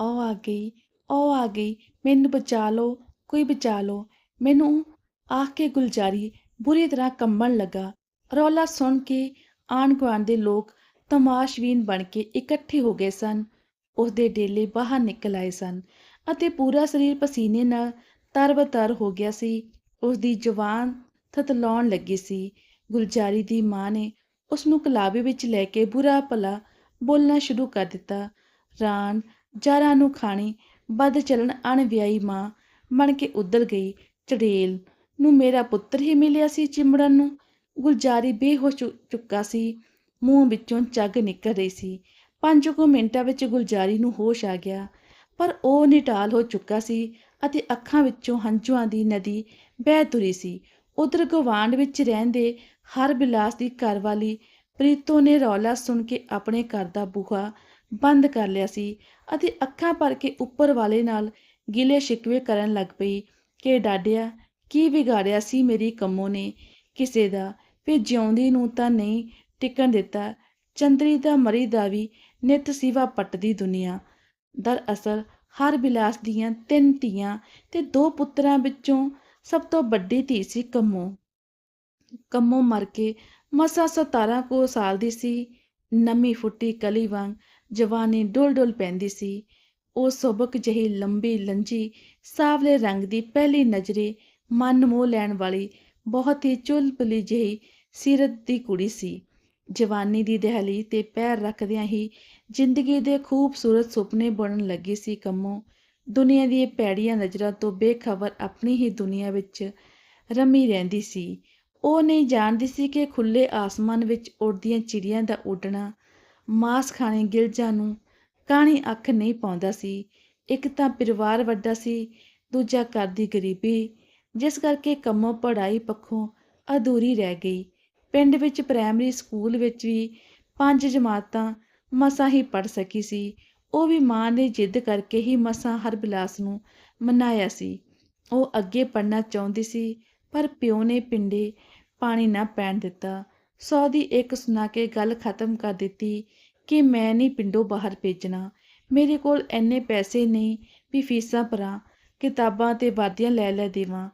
ਉਹ ਆ ਗਈ, ਉਹ ਆ ਗਈ, ਮੈਨੂੰ ਬਚਾ ਲਓ, ਕੋਈ ਬਚਾ ਲਓ। ਮੈਨੂੰ ਆਖ ਕੇ ਗੁਲਜ਼ਾਰੀ ਬੁਰੀ ਤਰ੍ਹਾਂ ਕੰਬਣ ਲੱਗਾ। ਰੌਲਾ ਸੁਣ ਕੇ ਆਣ ਗੁਆਂਢ ਦੇ ਲੋਕ ਤਮਾਸ਼ਵੀਨ ਬਣ ਕੇ ਇਕੱਠੇ ਹੋ ਗਏ ਸਨ। ਉਸਦੇ ਡੇਲੇ ਬਾਹਰ ਨਿਕਲ ਆਏ ਸਨ ਅਤੇ ਪੂਰਾ ਸਰੀਰ ਪਸੀਨੇ ਨਾਲ ਤਰਬਤਰ ਹੋ ਗਿਆ ਸੀ। ਉਸਦੀ ਜਵਾਨ ਥਤਲਾਉਣ ਲੱਗੀ ਸੀ। ਗੁਲਜ਼ਾਰੀ ਦੀ ਮਾਂ ਨੇ ਉਸ ਨੂੰ ਕਲਾਬੇ ਵਿੱਚ ਲੈ ਕੇ ਬੁਰਾ ਭਲਾ ਬੋਲਣਾ ਸ਼ੁਰੂ ਕਰ ਦਿੱਤਾ। ਰਾਨ ਜਾਰਾਂ ਨੂੰ ਖਾਣੀ, ਵੱਧ ਚੱਲਣ ਅਣਵਿਆਈ ਮਾਂ ਬਣ ਕੇ ਉਧਰ ਗਈ। ਚੜੇਲ ਨੂੰ ਮੇਰਾ ਪੁੱਤਰ ਹੀ ਮਿਲਿਆ ਸੀ ਚਿਮੜਨ ਨੂੰ। ਗੁਲਜ਼ਾਰੀ ਬੇਹੋਸ਼ ਚੁੱਕਾ ਸੀ। ਮੂੰਹ ਵਿੱਚੋਂ ਚੱਗ ਨਿਕਲ ਰਹੀ ਸੀ। ਪੰਜ ਕੁ ਮਿੰਟਾਂ ਵਿੱਚ ਗੁਲਜ਼ਾਰੀ ਨੂੰ ਹੋਸ਼ ਆ ਗਿਆ। ਪਰ ਉਹ ਨਿਟਾਲ ਹੋ ਚੁੱਕਾ ਸੀ ਅਤੇ ਅੱਖਾਂ ਵਿੱਚੋਂ ਹੰਝੂਆਂ ਦੀ ਨਦੀ ਬਹਿ ਤੁਰੀ ਸੀ। ਉਧਰ ਗਵਾਂਡ ਵਿੱਚ ਰਹਿੰਦੇ ਹਰ ਬਿਲਾਸ ਦੀ ਘਰਵਾਲੀ ਪ੍ਰੀਤੋ ਨੇ ਰੌਲਾ ਸੁਣ ਕੇ ਆਪਣੇ ਘਰ ਦਾ ਬੂਹਾ ਬੰਦ ਕਰ ਲਿਆ ਸੀ ਅਤੇ ਅੱਖਾਂ ਭਰ ਕੇ ਉੱਪਰ ਵਾਲੇ ਨਾਲ ਗਿਲੇ ਸ਼ਿਕਵੇ ਕਰਨ ਲੱਗ ਪਈ ਕਿ ਡਾਡਿਆ ਕੀ ਵਿਗਾੜਿਆ ਸੀ ਮੇਰੀ ਕੰਮੋ ਨੇ? ਕਿਸੇ ਦਾ ਵੀ ਜਿਉਂਦੀ ਨੂੰ ਤਾਂ ਨਹੀਂ ਟਿਕਣ ਦਿੱਤਾ। ਚੰਦਰੀ ਦਾ ਮਰੀ ਦਾ ਵੀ ਨਿਤ ਸਿਵਾ ਪੱਟਦੀ ਦੁਨੀਆ। ਦਰਅਸਲ ਹਰ ਬਿਲਾਸ ਦੀਆਂ ਤਿੰਨ ਧੀਆਂ ਤੇ ਦੋ ਪੁੱਤਰਾਂ ਵਿੱਚੋਂ ਸਭ ਤੋਂ ਵੱਡੀ ਧੀ ਸੀ ਕੰਮੋ। ਕੰਮੋ ਮਰ ਕੇ ਮਸਾ 17 ਕੋ ਸਾਲ ਦੀ ਸੀ। ਨਮੀ ਫੁੱਟੀ ਕਲੀ ਵਾਂਗ ਜਵਾਨੀ ਡੁੱਲ ਡੁੱਲ ਪੈਂਦੀ ਸੀ। ਉਹ ਸੁਬਕ ਜਿਹੀ ਲੰਬੀ ਲੰਜੀ, ਸਾਵਲੇ ਰੰਗ ਦੀ ਪਹਿਲੀ ਨਜ਼ਰੇ ਮਨ ਮੋਹ ਲੈਣ ਵਾਲੀ, ਬਹੁਤ ਹੀ ਚੁਲਬਲੀ ਜਿਹੀ ਸੀਰਤ ਦੀ ਕੁੜੀ ਸੀ। ਜਵਾਨੀ ਦੀ ਦਹਲੀ ਤੇ ਪੈਰ ਰੱਖਦਿਆਂ ਹੀ ਜ਼ਿੰਦਗੀ ਦੇ ਖੂਬਸੂਰਤ ਸੁਪਨੇ ਬਣਨ ਲੱਗੀ ਸੀ ਕੰਮੋ। ਦੁਨੀਆ ਦੀਆਂ ਪੈੜੀਆਂ ਨਜ਼ਰਾਂ ਤੋਂ ਬੇਖਬਰ ਆਪਣੀ ਹੀ ਦੁਨੀਆ ਵਿੱਚ ਰਮੀ ਰਹਿੰਦੀ ਸੀ। ਉਹ ਨਹੀਂ ਜਾਣਦੀ ਸੀ ਕਿ ਖੁੱਲੇ ਆਸਮਾਨ ਵਿੱਚ ਉੜਦੀਆਂ ਚਿੜੀਆਂ ਦਾ ਉੱਡਣਾ ਮਾਸ ਖਾਣੇ ਗਿਲਜਾ ਨੂੰ ਕਾਣੀ ਅੱਖ ਨਹੀਂ ਪਾਉਂਦਾ ਸੀ। ਇੱਕ ਤਾਂ ਪਰਿਵਾਰ ਵੱਡਾ ਸੀ, ਦੂਜਾ ਘਰ ਦੀ ਗਰੀਬੀ, ਜਿਸ ਕਰਕੇ ਕੰਮੋਂ ਪੜ੍ਹਾਈ ਪੱਖੋਂ ਅਧੂਰੀ ਰਹਿ ਗਈ। ਪਿੰਡ ਵਿੱਚ ਪ੍ਰਾਇਮਰੀ ਸਕੂਲ ਵਿੱਚ ਵੀ ਪੰਜ ਜਮਾਤਾਂ ਮਸਾਂ ਹੀ ਪੜ ਸਕੀ ਸੀ। ਉਹ ਵੀ ਮਾਂ ਨੇ ਜਿੱਦ ਕਰਕੇ ਹੀ ਮਸਾਂ ਹਰ ਬਿਲਾਸ ਨੂੰ ਮਨਾਇਆ ਸੀ। ਉਹ ਅੱਗੇ ਪੜਨਾ ਚਾਹੁੰਦੀ ਸੀ, ਪਰ ਪਿਓ ਨੇ ਪਿੰਡੇ ਪਾਣੀ ਨਾ ਪੈਣ ਦਿੱਤਾ। ਸੌ ਦੀ ਇੱਕ ਸੁਣਾ ਕੇ ਗੱਲ ਖਤਮ ਕਰ ਦਿੱਤੀ ਕਿ ਮੈਂ ਨਹੀਂ ਪਿੰਡੋਂ ਬਾਹਰ ਭੇਜਣਾ। ਮੇਰੇ ਕੋਲ ਐਨੇ ਪੈਸੇ ਨਹੀਂ ਵੀ ਫੀਸਾਂ ਭਰਾਂ, ਕਿਤਾਬਾਂ ਤੇ ਵਾਦੀਆਂ ਲੈ ਲੈ ਦੇਵਾਂ।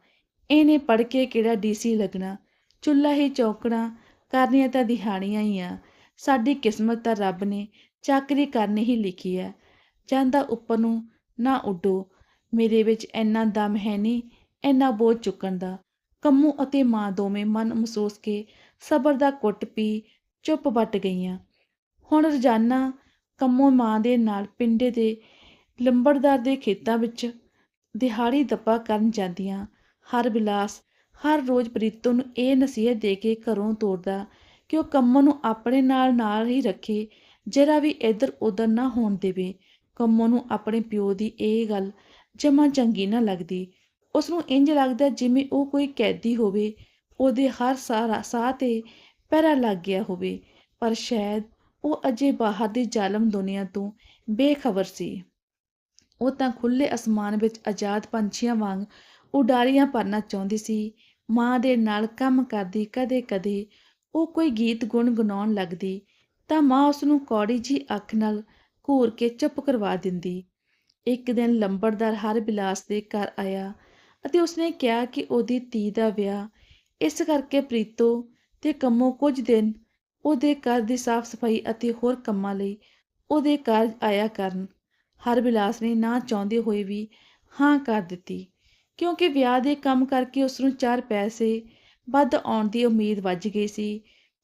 ਇਹਨੇ ਪੜ ਕੇ ਕਿਹੜਾ ਡੀਸੀ ਲੱਗਣਾ? ਚੁੱਲ੍ਹਾ ਹੀ ਚੌਕਣਾ, ਕਰਨੀਆਂ ਤਾਂ ਦਿਹਾੜੀਆਂ ਹੀ ਆ। ਸਾਡੀ ਕਿਸਮਤ ਤਾਂ ਰੱਬ ਨੇ ਚਾਕਰੀ ਕਰਨੀ ਹੀ ਲਿਖੀ ਹੈ ਜਾਂਦਾ ਉੱਪਰ ਨੂੰ, ਨਾ ਉੱਡੋ, ਮੇਰੇ ਵਿੱਚ ਇੰਨਾ ਦਮ ਹੈ ਨਹੀਂ, ਇੰਨਾ ਬੋਝ ਚੁੱਕਣ ਦਾ। ਕੰਮੂ ਅਤੇ ਮਾਂ ਦੋਵੇਂ ਮਨ ਮਹਿਸੂਸ ਕੇ ਸਬਰ ਦਾ ਕੁੱਟ ਪੀ ਚੁੱਪ ਵੱਟ ਗਈਆਂ। ਹੁਣ ਰੋਜ਼ਾਨਾ ਕੰਮੋ ਮਾਂ ਦੇ ਨਾਲ ਪਿੰਡੇ ਦੇ ਲੰਬੜਦਾਰ ਦੇ ਖੇਤਾਂ ਵਿੱਚ ਦਿਹਾੜੀ ਦੱਪਾ ਕਰਨ ਜਾਂਦੀਆਂ। ਹਰ ਬਿਲਾਸ, ਹਰ ਰੋਜ਼ ਪ੍ਰੀਤੋ ਨੂੰ ਇਹ ਨਸੀਹਤ ਦੇ ਕੇ ਘਰੋਂ ਤੋਰਦਾ ਕਿ ਉਹ ਕੰਮੋ ਨੂੰ ਆਪਣੇ ਨਾਲ ਨਾਲ ਹੀ ਰੱਖੇ, ਜਰਾ ਵੀ ਇੱਧਰ ਉੱਧਰ ਨਾ ਹੋਣ ਦੇਵੇ। ਕੰਮੋ ਨੂੰ ਆਪਣੇ ਪਿਓ ਦੀ ਇਹ ਗੱਲ ਜਮਾ ਚੰਗੀ ਨਾ ਲੱਗਦੀ। ਉਸ ਨੂੰ ਇੰਜ ਲੱਗਦਾ ਜਿਵੇਂ ਉਹ ਕੋਈ ਕੈਦੀ ਹੋਵੇ। ਉਹਦੇ ਹਰ ਸਾਰਾ ਸਾਹ ਤੇ ਪਹਿਰਾ ਲੱਗ ਗਿਆ ਹੋਵੇ, ਪਰ ਸ਼ਾਇਦ ਉਹ ਅਜੇ ਬਾਹਰ ਦੀ ਜ਼ਾਲਮ ਦੁਨੀਆ ਤੋਂ ਬੇਖਬਰ ਸੀ। ਉਹ ਤਾਂ ਖੁੱਲੇ ਅਸਮਾਨ ਵਿੱਚ ਆਜ਼ਾਦ ਪੰਛੀਆਂ ਵਾਂਗ ਉਡਾਰੀਆਂ ਭਰਨਾ ਚਾਹੁੰਦੀ ਸੀ। ਮਾਂ ਦੇ ਨਾਲ ਕੰਮ ਕਰਦੀ ਕਦੇ-ਕਦੇ ਉਹ ਕੋਈ ਗੀਤ ਗੁਣਗੁਣਾਉਣ ਲੱਗਦੀ ਤਾਂ ਮਾਂ ਉਸ ਨੂੰ ਕੌੜੀ ਜੀ ਅੱਖ ਨਾਲ ਘੂਰ ਕੇ ਚੁੱਪ ਕਰਵਾ ਦਿੰਦੀ। ਇੱਕ ਦਿਨ ਲੰਬੜਦਾਰ ਹਰ ਬਿਲਾਸ ਦੇ ਘਰ ਆਇਆ ਅਤੇ ਉਸਨੇ ਕਿਹਾ ਕਿ ਉਹਦੀ ਧੀ ਦਾ ਵਿਆਹ ਇਸ ਕਰਕੇ ਪ੍ਰੀਤੋ ਤੇ ਕੰਮੋ ਕੁਝ ਦਿਨ ਉਹਦੇ ਘਰ ਦੀ ਸਾਫ਼ ਸਫ਼ਾਈ ਅਤੇ ਹੋਰ ਕੰਮਾਂ ਲਈ ਉਹਦੇ ਘਰ ਆਇਆ ਕਰਨ। ਹਰ ਬਿਲਾਸ ਨੇ ਨਾ ਚਾਹੁੰਦੇ ਹੋਏ ਵੀ ਹਾਂ ਕਰ ਦਿੱਤੀ, ਕਿਉਂਕਿ ਵਿਆਹ ਦੇ ਕੰਮ ਕਰਕੇ ਉਸ ਨੂੰ ਚਾਰ ਪੈਸੇ ਵੱਧ ਆਉਣ ਦੀ ਉਮੀਦ ਵੱਜ ਗਈ ਸੀ।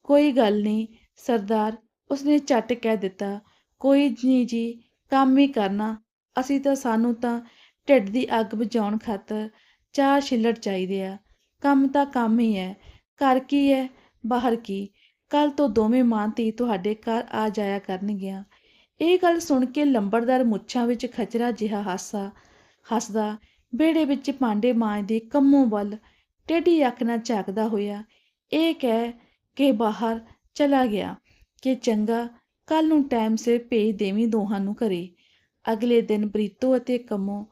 ਕੋਈ ਗੱਲ ਨਹੀਂ, ਸਰਦਾਰ, ਉਸਨੇ ਝੱਟ ਕਹਿ ਦਿੱਤਾ, ਕੋਈ ਨਹੀਂ ਜੀ, ਕੰਮ ਹੀ ਕਰਨਾ, ਅਸੀਂ ਤਾਂ ਸਾਨੂੰ ਤਾਂ ਢਿੱਡ ਦੀ ਅੱਗ ਬੁਝਾਉਣ ਖਾਤਰ ਚਾਰ ਛਿੱਲੜ ਚਾਹੀਦੇ ਆ। ਕੰਮ ਤਾਂ ਕੰਮ ਹੀ ਹੈ। ਘਰ ਕੀ ਹੈ? ਬਾਹਰ ਕੀ? ਕੱਲ ਤੋਂ ਦੋਵੇਂ ਮਾਂ ਧੀ ਤੁਹਾਡੇ ਘਰ ਆ ਜਾਇਆ ਕਰਨਗੀਆਂ। ਇਹ ਗੱਲ ਸੁਣ ਕੇ ਲੰਬੜਦਾਰ ਮੁੱਛਾਂ ਵਿੱਚ ਖਚਰਾ ਜਿਹਾ ਹਾਸਾ, ਹੱਸਦਾ, ਵਿਹੜੇ ਵਿੱਚ ਭਾਂਡੇ ਮਾਂਜਦੇ ਕੰਮੋਂ ਵੱਲ ਟੇਢੀ ਅੱਖ ਨਾਲ ਝਾਕਦਾ ਹੋਇਆ, ਇਹ ਕਹਿ ਕੇ ਬਾਹਰ ਚਲਾ ਗਿਆ ਕਿ ਚੰਗਾ ਕੱਲ ਨੂੰ ਟਾਈਮ ਸਿਰ ਭੇਜ ਦੇਵੀਂ ਦੋਹਾਂ ਨੂੰ ਘਰੇ। ਅਗਲੇ ਦਿਨ ਬਰੀਤੋ ਅਤੇ ਕੰਮੋ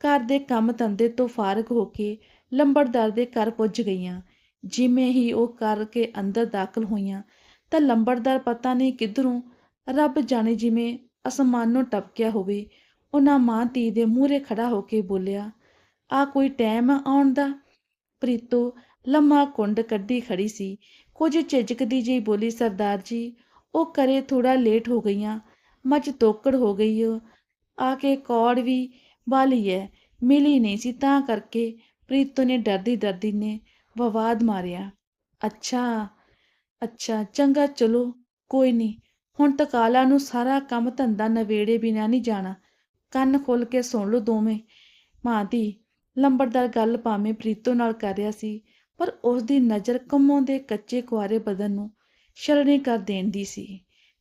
ਘਰ ਦੇ ਕੰਮ ਧੰਦੇ ਤੋਂ ਫਾਰਗ ਹੋ ਕੇ ਲੰਬੜਦਾਰ ਦੇ ਘਰ ਪੁੱਜ ਗਈਆਂ। ਜਿਵੇਂ ਹੀ ਉਹ ਘਰ ਕੇ ਅੰਦਰ ਦਾਖਲ ਹੋਈਆਂ, ਤਾਂ ਲੰਬੜਦਾਰ ਪਤਾ ਨਹੀਂ ਕਿੱਧਰੋਂ ਰੱਬ ਜਾਣੇ ਜਿਵੇਂ ਅਸਮਾਨੋਂ ਟਪਕਿਆ ਹੋਵੇ, ਉਹਨਾਂ ਮਾਂ ਧੀ ਦੇ ਮੂਹਰੇ ਖੜਾ ਹੋ ਕੇ ਬੋਲਿਆ, ਆ ਕੋਈ ਟਾਈਮ ਆਉਣ ਦਾ? ਪ੍ਰੀਤੋ ਲੰਮਾ ਕੁੰਡ ਕੱਢੀ ਖੜੀ ਸੀ। ਕੁਝ ਝਿਜਕਦੀ ਜਿਹੀ ਬੋਲੀ, ਸਰਦਾਰ ਜੀ, ਉਹ ਕਰੇ ਥੋੜਾ ਲੇਟ ਹੋ ਗਈਆਂ, ਮੱਝ ਤੋਕੜ ਹੋ ਗਈ ਆ ਕੇ ਕੌੜ ਵੀ ਵਾਲੀ ਐ, ਮਿਲੀ ਨਹੀਂ ਸੀ ਤਾਂ ਕਰਕੇ ਪ੍ਰੀਤੋ ਨੇ ਡਰਦੀ ਡਰਦੀ ਨੇ ਵਿਵਾਦ ਮਾਰਿਆ। ਅੱਛਾ ਅੱਛਾ, ਚੰਗਾ ਚਲੋ, ਕੋਈ ਨਹੀਂ ਹੁਣ ਤਕਾਲਾ ਨੂੰ ਸਾਰਾ ਕੰਮ ਧੰਦਾ ਨਵੇੜੇ ਬਿਨਾਂ ਨਹੀਂ ਜਾਣਾ। ਕੰਨ ਖੋਲ ਕੇ ਸੁਣ ਲਓ ਦੋਵੇਂ। ਮਾਂ ਦੀ ਲੰਬੜਦਾਰ ਗੱਲ ਭਾਵੇਂ ਪ੍ਰੀਤੋ ਨਾਲ ਕਰ ਰਿਹਾ ਸੀ, ਪਰ ਉਸ ਦੀ ਨਜ਼ਰ ਕੰਮੋਂ ਦੇ ਕੱਚੇ ਕੁਆਰੇ ਬਦਨ ਨੂੰ ਸ਼ਰਣੀ ਕਰ ਦੇਣ ਦੀ ਸੀ।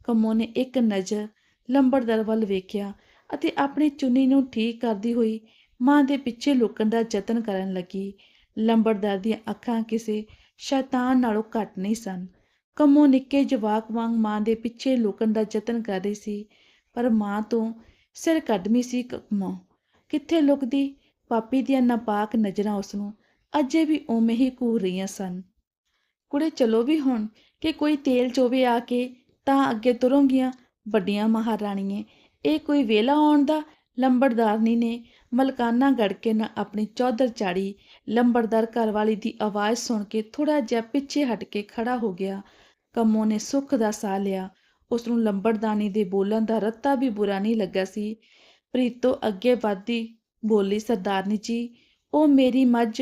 ਕੰਮੋਂ ਨੇ ਇੱਕ ਨਜ਼ਰ ਲੰਬੜਦਾਰ ਵੱਲ ਵੇਖਿਆ ਅਤੇ ਆਪਣੀ ਚੁੰਨੀ ਨੂੰ ਠੀਕ ਕਰਦੀ ਹੋਈ ਮਾਂ ਦੇ ਪਿੱਛੇ ਲੁਕਣ ਦਾ ਯਤਨ ਕਰਨ ਲੱਗੀ। ਲੰਬੜਦਾਰ ਦੀਆਂ ਅੱਖਾਂ ਕਿਸੇ ਸ਼ੈਤਾਨ ਨਾਲੋਂ ਘੱਟ ਨਹੀਂ ਸਨ। ਕੰਮੋ ਨਿੱਕੇ ਜਵਾਕ ਵਾਂਗ ਮਾਂ ਦੇ ਪਿੱਛੇ ਲੁਕਣ ਦਾ ਯਤਨ ਕਰ ਰਹੀ ਸੀ, ਪਰ ਮਾਂ ਤੋਂ ਸਿਰ ਕੱਢਮੀ ਸੀ ਕੰਮੋਂ। ਕਿੱਥੇ ਲੁਕਦੀ? ਪਾਪੀ ਦੀਆਂ ਨਾਪਾਕ ਨਜ਼ਰਾਂ ਉਸ ਨੂੰ ਅਜੇ ਵੀ ਉਵੇਂ ਹੀ ਘੂਰ ਰਹੀਆਂ ਸਨ। ਕੁੜੇ, ਚਲੋ ਵੀ ਹੁਣ, ਕਿ ਕੋਈ ਤੇਲ ਚੋਵੇ ਆ ਕੇ ਤਾਂ ਅੱਗੇ ਤੁਰੋਂਗੀਆਂ ਵੱਡੀਆਂ ਮਹਾਰਾਣੀਏ। ਇਹ ਕੋਈ ਵੇਲਾ ਆਉਣ ਦਾ ਲੰਬੜਦਾਰਨੀ ਨੇ ਮਲਕਾਨਾ ਗੜਕੇ ਨਾਲ ਆਪਣੀ ਚੌਧਰ ਚਾੜੀ ਲੰਬੜਦਾਰ ਘਰਵਾਲੀ ਦੀ ਆਵਾਜ਼ ਸੁਣ ਕੇ ਥੋੜਾ ਜਿਹਾ ਪਿੱਛੇ ਹਟ ਕੇ ਖੜਾ ਹੋ ਗਿਆ। ਕੰਮੋ ਨੇ ਸੁੱਖ ਦਾ ਸਾਹ ਲਿਆ। ਉਸ ਨੂੰ ਲੰਬੜਦਾਨੀ ਦੇ ਬੋਲਣ ਦਾ ਰੱਤਾ ਵੀ ਬੁਰਾ ਨਹੀਂ ਲੱਗਾ ਸੀ। ਪ੍ਰੀਤੋ ਅੱਗੇ ਵੱਧਦੀ ਬੋਲੀ, ਸਰਦਾਰਨੀ ਜੀ, ਉਹ ਮੇਰੀ ਮੱਝ।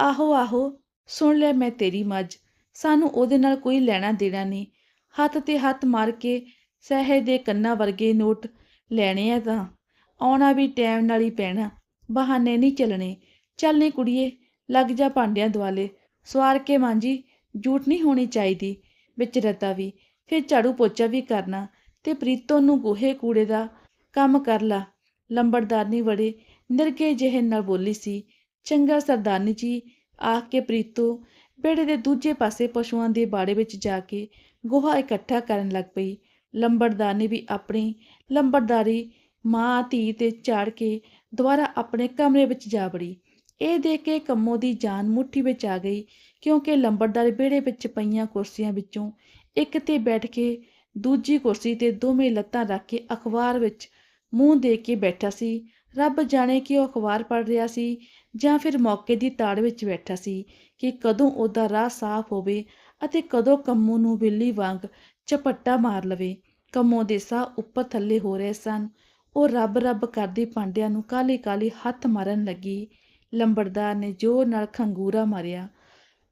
ਆਹੋ ਆਹੋ, ਸੁਣ ਲੈ ਮੈਂ ਤੇਰੀ ਮੱਝ। ਸਾਨੂੰ ਉਹਦੇ ਨਾਲ ਕੋਈ ਲੈਣਾ ਦੇਣਾ ਨਹੀਂ। ਹੱਥ ਤੇ ਹੱਥ ਮਾਰ ਕੇ ਸਹਿ ਦੇ ਕੰਨਾਂ ਵਰਗੇ ਨੋਟ ਲੈਣੇ ਆ ਤਾਂ ਆਉਣਾ ਵੀ ਟਾਈਮ ਨਾਲ ਹੀ ਪੈਣਾ। ਬਹਾਨੇ ਨਹੀਂ ਚੱਲਣੇ। ਚੱਲਨੇ ਕੁੜੀਏ, ਲੱਗ ਜਾ ਭਾਂਡਿਆਂ ਦੁਆਲੇ। ਸਵਾਰ ਕੇ ਮਾਂਜੀ ਝੂਠ ਨਹੀਂ ਹੋਣੀ ਚਾਹੀਦੀ। ਵਿੱਚ ਰਤਾ ਵੀ। ਫਿਰ ਝਾੜੂ ਪੋਚਾ ਵੀ ਕਰਨਾ। ਤੇ ਪ੍ਰੀਤੋ ਨੂੰ ਗੋਹੇ ਕੂੜੇ ਦਾ ਕੰਮ ਕਰ ਲਾ। ਲੰਬੜਦਾਰਨੀ ਬੜੇ ਨਿਰਗੇ ਜਿਹੇ ਨਾਲ ਬੋਲੀ ਸੀ। ਚੰਗਾ ਸਰਦਾਰਨੀ ਜੀ, ਆਖ ਕੇ ਪ੍ਰੀਤੋ ਬੇੜੇ ਦੇ ਦੂਜੇ ਪਾਸੇ ਪਸ਼ੂਆਂ ਦੇ ਬਾੜੇ ਵਿੱਚ ਜਾ ਕੇ ਗੋਹਾ ਇਕੱਠਾ ਕਰਨ ਲੱਗ ਪਈ। ਲੰਬੜਦਾਰਨੀ ਵੀ ਆਪਣੀ ਲੰਬੜਦਾਰੀ ਮਾਂ ਧੀ ਤੇ ਝਾੜ ਕੇ ਦੁਬਾਰਾ ਆਪਣੇ ਕਮਰੇ ਵਿੱਚ ਜਾ ਵੜੀ। ਇਹ ਦੇਖ ਕੇ ਕੰਮੋ ਦੀ ਜਾਨ ਮੁੱਠੀ ਵਿੱਚ ਆ ਗਈ, ਕਿਉਂਕਿ ਲੰਬੜਦਾਰ ਵਿਹੜੇ ਵਿੱਚ ਪਈਆਂ ਕੁਰਸੀਆਂ ਵਿੱਚੋਂ ਇੱਕ ਤੇ ਬੈਠ ਕੇ, ਦੂਜੀ ਕੁਰਸੀ ਤੇ ਦੋਵੇਂ ਲੱਤਾਂ ਰੱਖ ਕੇ ਅਖਬਾਰ ਵਿੱਚ ਮੂੰਹ ਦੇ ਕੇ ਬੈਠਾ ਸੀ। ਰੱਬ ਜਾਣੇ ਕਿ ਉਹ ਅਖਬਾਰ ਪੜ੍ਹ ਰਿਹਾ ਸੀ ਜਾਂ ਫਿਰ ਮੌਕੇ ਦੀ ਤਾੜ ਵਿੱਚ ਬੈਠਾ ਸੀ ਕਿ ਕਦੋਂ ਉਹਦਾ ਰਾਹ ਸਾਫ਼ ਹੋਵੇ ਅਤੇ ਕਦੋਂ ਕੰਮੂ ਨੂੰ ਬਿੱਲੀ ਵਾਂਗ ਚਪੱਟਾ ਮਾਰ ਲਵੇ। ਕੰਮੋ ਦੇ ਸਾਹ ਉੱਪਰ ਥੱਲੇ ਹੋ ਰਹੇ ਸਨ। ਉਹ ਰੱਬ ਰੱਬ ਕਰਦੀ ਪਾਂਡਿਆਂ ਨੂੰ ਕਾਲੀ ਕਾਲੀ ਹੱਥ ਮਾਰਨ ਲੱਗੀ। ਲੰਬੜਦਾਰ ਨੇ ਜ਼ੋਰ ਨਾਲ ਖੰਗੂਰਾ ਮਾਰਿਆ।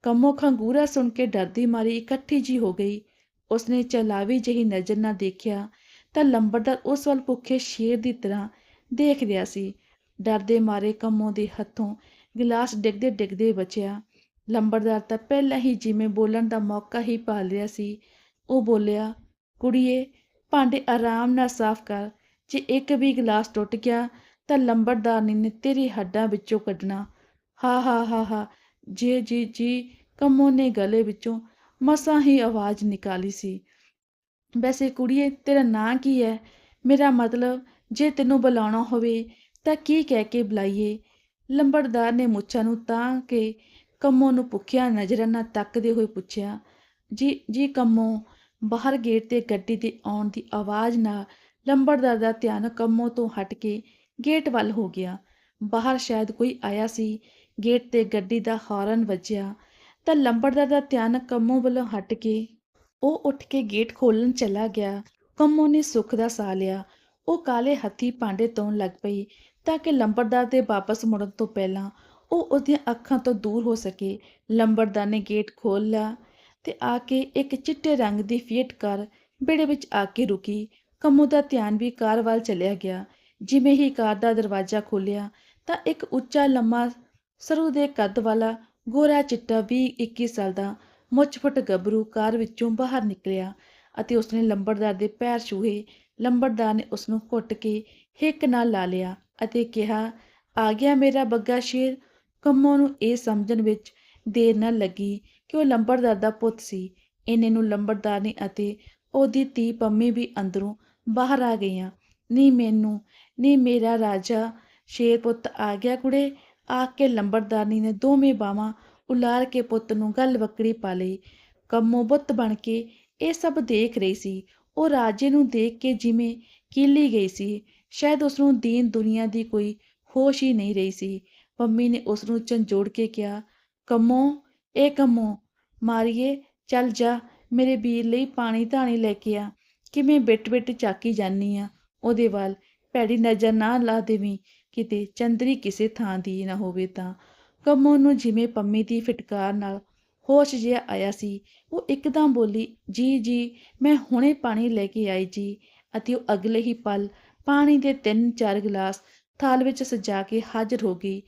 ਕੰਮੋ ਖੰਗੂਰਾ ਸੁਣ ਕੇ ਡਰਦੀ ਮਾਰੀ ਇਕੱਠੀ ਜੀ ਹੋ ਗਈ। ਉਸਨੇ ਚਲਾਵੀ ਜਿਹੀ ਨਜ਼ਰ ਨਾਲ ਦੇਖਿਆ ਤਾਂ ਲੰਬੜਦਾਰ ਉਸ ਵੱਲ ਭੁੱਖੇ ਸ਼ੇਰ ਦੀ ਤਰ੍ਹਾਂ ਦੇਖ ਰਿਹਾ ਸੀ। ਡਰਦੇ ਮਾਰੇ ਕੰਮੋਂ ਦੇ ਹੱਥੋਂ ਗਿਲਾਸ ਡਿੱਗਦੇ ਡਿੱਗਦੇ ਬਚਿਆ। ਲੰਬੜਦਾਰ ਤਾਂ ਪਹਿਲਾਂ ਹੀ ਜਿਵੇਂ ਬੋਲਣ ਦਾ ਮੌਕਾ ਹੀ ਭਾਲ ਰਿਹਾ ਸੀ। ਉਹ ਬੋਲਿਆ, ਕੁੜੀਏ, ਭਾਂਡੇ ਆਰਾਮ ਨਾਲ ਸਾਫ਼ ਕਰ। ਜੇ ਇੱਕ ਵੀ ਗਲਾਸ ਟੁੱਟ ਗਿਆ ਤਾਂ ਲੰਬੜਦਾਰਨੀ ਨੇ ਤੇਰੀ ਹੱਡਾਂ ਵਿੱਚੋਂ ਕੱਢਣਾ। ਹਾ ਹਾ ਹਾ ਹਾ, ਜੇ, ਜੀ ਜੀ, ਕੰਮੋਂ ਨੇ ਗਲੇ ਵਿੱਚੋਂ ਮਸਾਂ ਹੀ ਆਵਾਜ਼ ਨਿਕਾਲੀ ਸੀ। ਵੈਸੇ ਕੁੜੀਏ, ਤੇਰਾ ਨਾਂ ਕੀ ਹੈ ਮੇਰਾ ਮਤਲਬ ਜੇ ਤੈਨੂੰ ਬੁਲਾਉਣਾ ਹੋਵੇ ਤਾਂ ਕੀ ਕਹਿ ਕੇ ਬੁਲਾਈਏ? ਲੰਬੜਦਾਰ ਨੇ ਮੁੱਛਾਂ ਨੂੰ ਤਾਂ ਕੇ ਕੰਮੋਂ ਨੂੰ ਭੁੱਖਿਆ ਨਜ਼ਰਾਂ ਨਾਲ ਤੱਕਦੇ ਹੋਏ ਪੁੱਛਿਆ, ਜੀ ਜੀ ਕੰਮੋਂ ਬਾਹਰ ਗੇਟ ਤੇ ਗੱਡੀ ਦੇ ਆਉਣ ਦੀ ਆਵਾਜ਼ ਨਾਲ ਲੰਬੜਦਾਰ ਦਾ ਧਿਆਨ ਕੰਮੋਂ ਤੋਂ ਹਟ ਕੇ ਗੇਟ ਵੱਲ ਹੋ ਗਿਆ। ਬਾਹਰ ਸ਼ਾਇਦ ਕੋਈ ਆਇਆ ਸੀ। ਗੇਟ ਤੇ ਗੱਡੀ ਦਾ ਹਾਰਨ ਵੱਜਿਆ ਤਾਂ ਲੰਬੜਦਾਰ ਦਾ ਧਿਆਨ ਕੰਮੋਂ ਵੱਲੋਂ ਹਟ ਕੇ ਉਹ ਉੱਠ ਕੇ ਗੇਟ ਖੋਲਣ ਚਲਾ ਗਿਆ। ਕੰਮੋਂ ਨੇ ਸੁੱਖ ਦਾ ਸਾਹ ਲਿਆ। ਉਹ ਕਾਲੇ ਹੱਥੀ ਭਾਂਡੇ ਧੋਣ ਲੱਗ ਪਈ ਤਾਂ ਕਿ ਲੰਬੜਦਾਰ ਦੇ ਵਾਪਸ ਮੁੜਨ ਤੋਂ ਪਹਿਲਾਂ ਉਹ ਉਹਦੀਆਂ ਅੱਖਾਂ ਤੋਂ ਦੂਰ ਹੋ ਸਕੇ। ਲੰਬੜਦਾਰ ਨੇ ਗੇਟ ਖੋਲ ਲਿਆ ਤੇ ਆ ਕੇ ਇੱਕ ਚਿੱਟੇ ਰੰਗ ਦੀ ਫੀਟ ਕਰ ਬੇੜੇ ਵਿੱਚ ਆ ਕੇ ਰੁਕੀ। ਕੰਮੋ ਦਾ ਧਿਆਨ ਵੀ ਕਾਰ ਵੱਲ ਚਲਿਆ ਗਿਆ। ਜਿਵੇਂ ਹੀ ਕਾਰ ਦਾ ਦਰਵਾਜ਼ਾ ਖੋਲ੍ਹਿਆ, ਤਾਂ ਇੱਕ ਉੱਚਾ ਲੰਮਾ ਸਰੂ ਦੇ ਕੱਦ ਵਾਲਾ ਗੋਰਾ ਚਿੱਟਾ 20-21 ਸਾਲ ਦਾ ਮੁੱਛ-ਫੁੱਟ ਗੱਭਰੂ ਕਾਰ ਵਿੱਚੋਂ ਬਾਹਰ ਨਿਕਲਿਆ ਅਤੇ ਉਸਨੇ ਲੰਬੜਦਾਰ ਦੇ ਪੈਰ ਛੂਹੇ। ਲੰਬੜਦਾਰ ਨੇ ਉਸ ਨੂੰ ਘੁੱਟ ਕੇ ਹਿੱਕ ਨਾਲ ਲਾ ਲਿਆ ਅਤੇ ਕਿਹਾ, ਆ ਗਿਆ ਮੇਰਾ ਬੱਗਾ ਸ਼ੇਰ। ਕੰਮੋ ਨੂੰ ਇਹ ਸਮਝਣ ਵਿੱਚ ਦੇਰ ਨਾ ਲੱਗੀ ਕਿ ਉਹ ਲੰਬੜਦਾਰ ਦਾ ਪੁੱਤ ਸੀ। ਇਹਨੇ ਨੂੰ ਲੰਬੜਦਾਰ ਨੇ ਅਤੇ ਉਹਦੀ ਧੀ ਪੰਮੀ ਵੀ ਅੰਦਰੋਂ ਬਾਹਰ ਆ ਗਈਆਂ। ਨੀ ਮੈਨੂੰ, ਨੀ ਮੇਰਾ ਰਾਜਾ, ਸ਼ੇਰ ਪੁੱਤ ਆ ਗਿਆ ਕੁੜੇ। ਆ ਕੇ ਲੰਬੜਦਾਰਨੀ ਨੇ ਦੋਵੇਂ ਬਾਵਾਂ ਉਲਾਰ ਕੇ ਪੁੱਤ ਨੂੰ ਗੱਲ ਵਕੜੀ ਪਾ ਲਈ। ਕੰਮੋ ਬੁੱਤ ਬਣ ਕੇ ਇਹ ਸਭ ਦੇਖ ਰਹੀ ਸੀ। ਉਹ ਰਾਜੇ ਨੂੰ ਦੇਖ ਕੇ ਜਿਵੇਂ ਕੀਲੀ ਗਈ ਸੀ। ਸ਼ਾਇਦ ਉਸ ਨੂੰ ਦੀਨ ਦੁਨੀਆ ਦੀ ਕੋਈ ਹੋਸ਼ ਹੀ ਨਹੀਂ ਰਹੀ ਸੀ। ਪੰਮੀ ਨੇ ਉਸ ਨੂੰ ਝੰਜੋੜ ਕੇ ਕਿਹਾ, ਕੰਮੋ, ਇਹ ਕੰਮੋ, ਮਾਰੀਏ, ਚੱਲ ਜਾ, ਮੇਰੇ ਵੀਰ ਲਈ ਪਾਣੀ ਧਾਣੀ ਲੈ ਕੇ ਆ। ਕਿਵੇਂ ਬਿੱਟ ਬਿੱਟ ਚਾਕੀ ਜਾਨੀ ਆ ਉਹਦੇ ਵੱਲ ਭੈੜੀ ਨਜ਼ਰ ਨਾ ਲਾ ਦੇਵੀਂ। ਕਿਤੇ ਚੰਦਰੀ ਕਿਸੇ ਥਾਂ ਦੀ ਨਾ ਹੋਵੇ ਤਾਂ। ਕੰਮੋ ਨੂੰ ਜਿਵੇਂ ਪੰਮੀ ਦੀ ਫਟਕਾਰ ਨਾਲ ਹੋਸ਼ ਜਿਹਾ ਆਇਆ ਸੀ। ਉਹ ਇੱਕਦਮ ਬੋਲੀ, ਜੀ ਜੀ, ਮੈਂ ਹੁਣੇ ਪਾਣੀ ਲੈ ਕੇ ਆਈ ਜੀ। ਅਤੇ ਉਹ ਅਗਲੇ ਹੀ ਪਲ ਪਾਣੀ ਦੇ ਤਿੰਨ ਚਾਰ ਗਲਾਸ ਥਾਲ ਵਿੱਚ ਸਜਾ ਕੇ ਹਾਜ਼ਰ ਹੋ ਗਈ।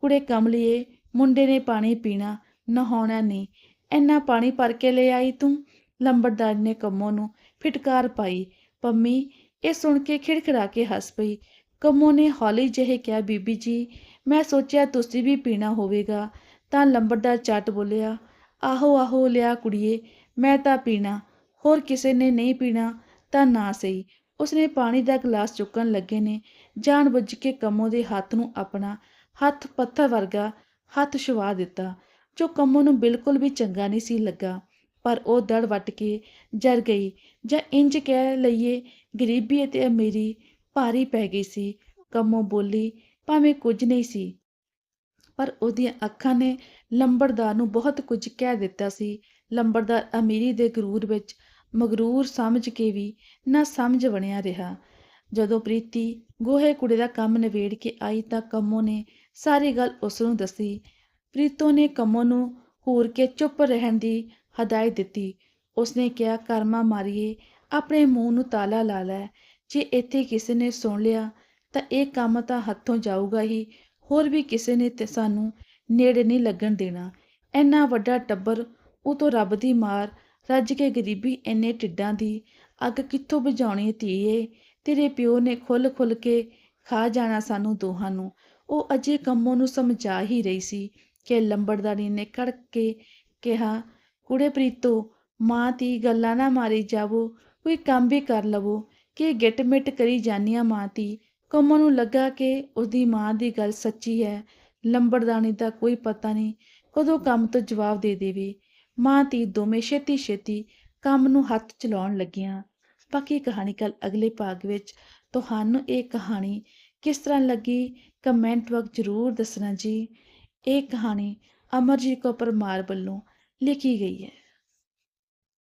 ਕੁੜੇ ਕਮਲੀਏ, ਮੁੰਡੇ ਨੇ ਪਾਣੀ ਪੀਣਾ, ਨਹਾਉਣਾ ਨਹੀਂ। ਇੰਨਾ ਪਾਣੀ ਭਰ ਕੇ ਲੈ ਆਈ ਤੂੰ? ਲੰਬੜਦਾਰ ਨੇ ਕੰਮੋ ਨੂੰ ਫਿਟਕਾਰ ਪਾਈ। ਪੰਮੀ ਇਹ ਸੁਣ ਕੇ ਖਿੜਖੜਾ ਕੇ ਹੱਸ ਪਈ। ਕੰਮੋ ਨੇ ਹੌਲੀ ਜਿਹੇ ਕਿਹਾ, ਬੀਬੀ ਜੀ, ਮੈਂ ਸੋਚਿਆ ਤੁਸੀਂ ਵੀ ਪੀਣਾ ਹੋਵੇਗਾ। ਤਾਂ ਲੰਬੜਦਾਰ ਚੱਟ ਬੋਲਿਆ, ਆਹੋ ਆਹੋ, ਲਿਆ ਕੁੜੀਏ, ਮੈਂ ਤਾਂ ਪੀਣਾ। ਹੋਰ ਕਿਸੇ ਨੇ ਨਹੀਂ ਪੀਣਾ ਤਾਂ ਨਾ ਸਹੀ। ਉਸਨੇ ਪਾਣੀ ਦਾ ਗਲਾਸ ਚੁੱਕਣ ਲੱਗੇ ਨੇ। ਜਾਣ ਬੁੱਝ ਕੇ ਕੰਮੋ ਦੇ ਹੱਥ ਨੂੰ ਆਪਣਾ ਹੱਥ ਪੱਥਰ ਵਰਗਾ ਹੱਥ ਛੁਆ ਦਿੱਤਾ, ਜੋ ਕੰਮੋ ਨੂੰ ਬਿਲਕੁਲ ਵੀ ਚੰਗਾ ਨਹੀਂ ਸੀ ਲੱਗਾ। ਪਰ ਉਹ ਦੜ ਵੱਟ ਕੇ ਜਰ ਗਈ ਜਾਂ ਇੰਜ ਕਹਿ ਲਈਏ, ਗਰੀਬੀ ਅਤੇ ਅਮੀਰੀ ਭਾਰੀ ਪੈ ਗਈ ਸੀ, ਕੰਮੋ ਬੋਲੀ ਭਾਵੇਂ ਕੁਝ ਨਹੀਂ ਸੀ। ਪਰ ਉਹਦੀਆਂ ਅੱਖਾਂ ਨੇ ਲੰਬੜਦਾਰ ਨੂੰ ਬਹੁਤ ਕੁਝ ਕਹਿ ਦਿੱਤਾ ਸੀ। ਲੰਬੜਦਾਰ ਅਮੀਰੀ ਦੇ ਗਰੂਰ ਵਿੱਚ ਮਗਰੂਰ ਸਮਝ ਕੇ ਵੀ ਨਾ ਸਮਝ ਬਣਿਆ ਰਿਹਾ। ਜਦੋਂ ਪ੍ਰੀਤੀ ਗੋਹੇ ਕੁੜੇ ਦਾ ਕੰਮ ਨਿਬੇੜ ਕੇ ਆਈ ਤਾਂ ਕੰਮੋ ਨੇ ਸਾਰੀ ਗੱਲ ਉਸ ਨੂੰ ਦੱਸੀ। ਪ੍ਰੀਤੋ ਨੇ ਕੰਮੋ ਨੂੰ ਹੂਰ ਕੇ ਚੁੱਪ ਰਹਿਣ ਦੀ ਹਦਾਇਤ ਦਿੱਤੀ। ਉਸਨੇ ਕਿਹਾ, ਕਰਮਾ ਮਾਰੀਏ, ਆਪਣੇ ਮੂੰਹ ਨੂੰ ਤਾਲਾ ਲਾ ਲੈ। ਜੇ ਇੱਥੇ ਕਿਸੇ ਨੇ ਸੁਣ ਲਿਆ, ਤਾਂ ਇਹ ਕੰਮ ਤਾਂ ਹੱਥੋਂ ਜਾਊਗਾ ਹੀ। ਹੋਰ ਵੀ ਕਿਸੇ ਨੇ ਤੇ ਸਾਨੂੰ ਨੇੜੇ ਨਹੀਂ ਲੱਗਣ ਦੇਣਾ। ਇੰਨਾ ਵੱਡਾ ਟੱਬਰ ਉਹ ਤੋਂ ਰੱਬ ਦੀ ਮਾਰ, ਰੱਜ ਕੇ ਗਰੀਬੀ ਇੰਨੇ ਢਿੱਡਾਂ ਦੀ, ਅੱਗ ਕਿੱਥੋਂ ਬੁਝਾਉਣੀ ਧੀਏ? ਤੇਰੇ ਪਿਓ ਨੇ ਖੁੱਲ ਖੁੱਲ ਕੇ ਖਾ ਜਾਣਾ ਸਾਨੂੰ ਦੋਹਾਂ ਨੂੰ। ਉਹ ਅਜੇ ਕੰਮੋਂ ਨੂੰ ਸਮਝਾ ਹੀ ਰਹੀ ਸੀ ਕਿ ਲੰਬੜਦਾਰੀ ਨੇ ਕੜਕ ਕੇ ਕਿਹਾ ਕੁੜੇ ਪ੍ਰੀਤੋ, ਮਾਂ ਦੀ ਗੱਲਾਂ ਨਾ ਮਾਰੀ ਜਾਵੋ, ਕੋਈ ਕੰਮ ਵੀ ਕਰ ਲਵੋ। ਕਿ ਗਿੱਟ ਮਿੱਟ ਕਰੀ ਜਾਨੀਆਂ ਮਾਂ ਦੀ ਕੰਮੋਂ ਨੂੰ ਲੱਗਾ ਕਿ ਉਹਦੀ ਮਾਂ ਦੀ ਗੱਲ ਸੱਚੀ ਹੈ। ਲੰਬੜਦਾਨੀ ਦਾ ਕੋਈ ਪਤਾ ਨਹੀਂ ਕਦੋਂ ਕੰਮ ਤੋਂ ਜਵਾਬ ਦੇ ਦੇਵੇ। ਮਾਂ ਧੀ ਦੋਵੇਂ ਛੇਤੀ ਛੇਤੀ ਕੰਮ ਨੂੰ ਹੱਥ ਚਲਾਉਣ ਲੱਗੀਆਂ। ਬਾਕੀ ਕਹਾਣੀ ਕੱਲ ਅਗਲੇ ਭਾਗ ਵਿੱਚ ਤੁਹਾਨੂੰ ਇਹ ਕਹਾਣੀ ਕਿਸ ਤਰ੍ਹਾਂ ਲੱਗੀ ਕਮੈਂਟ ਵਕਤ ਜ਼ਰੂਰ ਦੱਸਣਾ ਜੀ। ਇਹ ਕਹਾਣੀ ਅਮਰਜੀਤ ਕੌਰ ਪਰਮਾਰ ਵੱਲੋਂ ਲਿਖੀ ਗਈ ਹੈ।